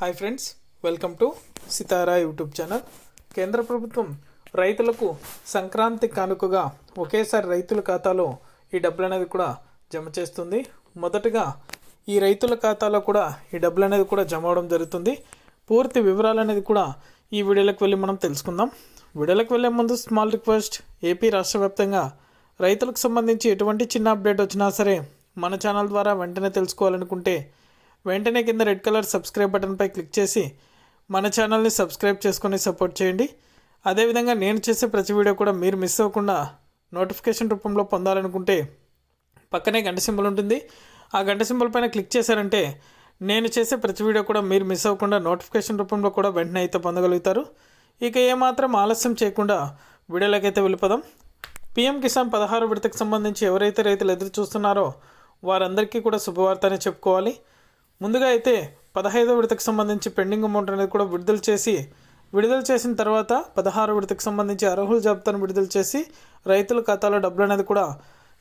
Hi friends welcome to Sitara YouTube channel కేంద్ర ప్రభుత్వం రైతులకు సంక్రాంతి కానుకగా ఒకేసారి రైతుల ఖాతాలో ఈ డబ్బులు అనేది కూడా జమ చేస్తుంది. మొదటగా ఈ రైతుల ఖాతాలో కూడా ఈ డబ్బులు అనేది కూడా జమ అవడం జరుగుతుంది. పూర్తి వివరాలు అనేది కూడా ఈ వీడియోలకు వెళ్ళి మనం తెలుసుకుందాం. వీడియోలకు వెళ్ళే ముందు స్మాల్ రిక్వెస్ట్ ఏపీ రాష్ట్ర వ్యాప్తంగా రైతులకు సంబంధించి ఎటువంటి చిన్న అప్డేట్ వచ్చినా సరే మన ఛానల్ ద్వారా వెంటనే తెలుసుకోవాలనుకుంటే వెంటనే కింద రెడ్ కలర్ సబ్స్క్రైబ్ బటన్పై క్లిక్ చేసి మన ఛానల్ని సబ్స్క్రైబ్ చేసుకొని సపోర్ట్ చేయండి. అదేవిధంగా నేను చేసే ప్రతి వీడియో కూడా మీరు మిస్ అవ్వకుండా నోటిఫికేషన్ రూపంలో పొందాలనుకుంటే పక్కనే గంట సింబల్ ఉంటుంది. ఆ గంట సింబల్ పైన క్లిక్ చేశారంటే నేను చేసే ప్రతి వీడియో కూడా మీరు మిస్ అవ్వకుండా నోటిఫికేషన్ రూపంలో కూడా వెంటనే అయితే పొందగలుగుతారు. ఇక ఏమాత్రం ఆలస్యం చేయకుండా వీడియోలోకైతే వెళ్ళిపోదాం. పీఎం కిసాన్ పదహారు విడతకు సంబంధించి ఎవరైతే రైతులు ఎదురు చూస్తున్నారో వారందరికీ కూడా శుభవార్త అని చెప్పుకోవాలి. ముందుగా అయితే పదహైదో విడతకు సంబంధించి పెండింగ్ అమౌంట్ అనేది కూడా విడుదల చేసి విడుదల చేసిన తర్వాత పదహారు విడతకు సంబంధించి అర్హుల జాబితాను విడుదల చేసి రైతుల ఖాతాలో డబ్బులు అనేది కూడా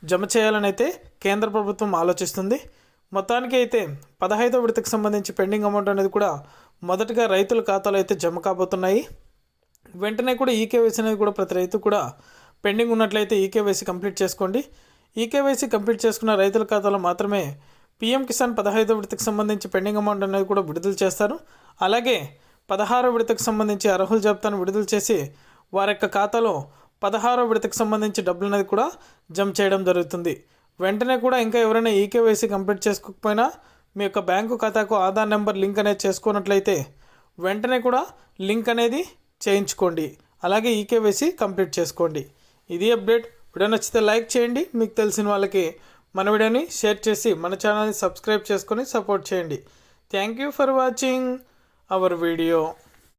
జమ చేయాలని అయితే కేంద్ర ప్రభుత్వం ఆలోచిస్తుంది. మొత్తానికి అయితే పదహైదో విడతకు సంబంధించి పెండింగ్ అమౌంట్ అనేది కూడా మొదటగా రైతుల ఖాతాలో అయితే జమ కాబోతున్నాయి. వెంటనే కూడా ఈకేవైసీ అనేది కూడా ప్రతి రైతు కూడా పెండింగ్ ఉన్నట్లయితే ఈకేవైసీ కంప్లీట్ చేసుకోండి. ఈకేవైసీ కంప్లీట్ చేసుకున్న రైతుల ఖాతాలో మాత్రమే పీఎం కిసాన్ పదహైదో విడతకు సంబంధించి పెండింగ్ అమౌంట్ అనేది కూడా విడుదల చేస్తారు. అలాగే పదహారో విడతకు సంబంధించి అర్హుల జాబితాను విడుదల చేసి వారి యొక్క ఖాతాలో పదహారో విడతకు సంబంధించి డబ్బులు అనేది కూడా జమ చేయడం జరుగుతుంది. వెంటనే కూడా ఇంకా ఎవరైనా ఈకేవైసీ కంప్లీట్ చేసుకోకపోయినా మీ యొక్క బ్యాంకు ఖాతాకు ఆధార్ నెంబర్ లింక్ అనేది చేసుకున్నట్లయితే వెంటనే కూడా లింక్ అనేది చేయించుకోండి. అలాగే ఈకేవైసీ కంప్లీట్ చేసుకోండి. ఇది అప్డేట్. వీడియో నచ్చితే లైక్ చేయండి. మీకు తెలిసిన వాళ్ళకి మన వీడియోని షేర్ చేసి మన ఛానల్ని సబ్స్క్రైబ్ చేసుకొని సపోర్ట్ చేయండి. Thank you for watching our video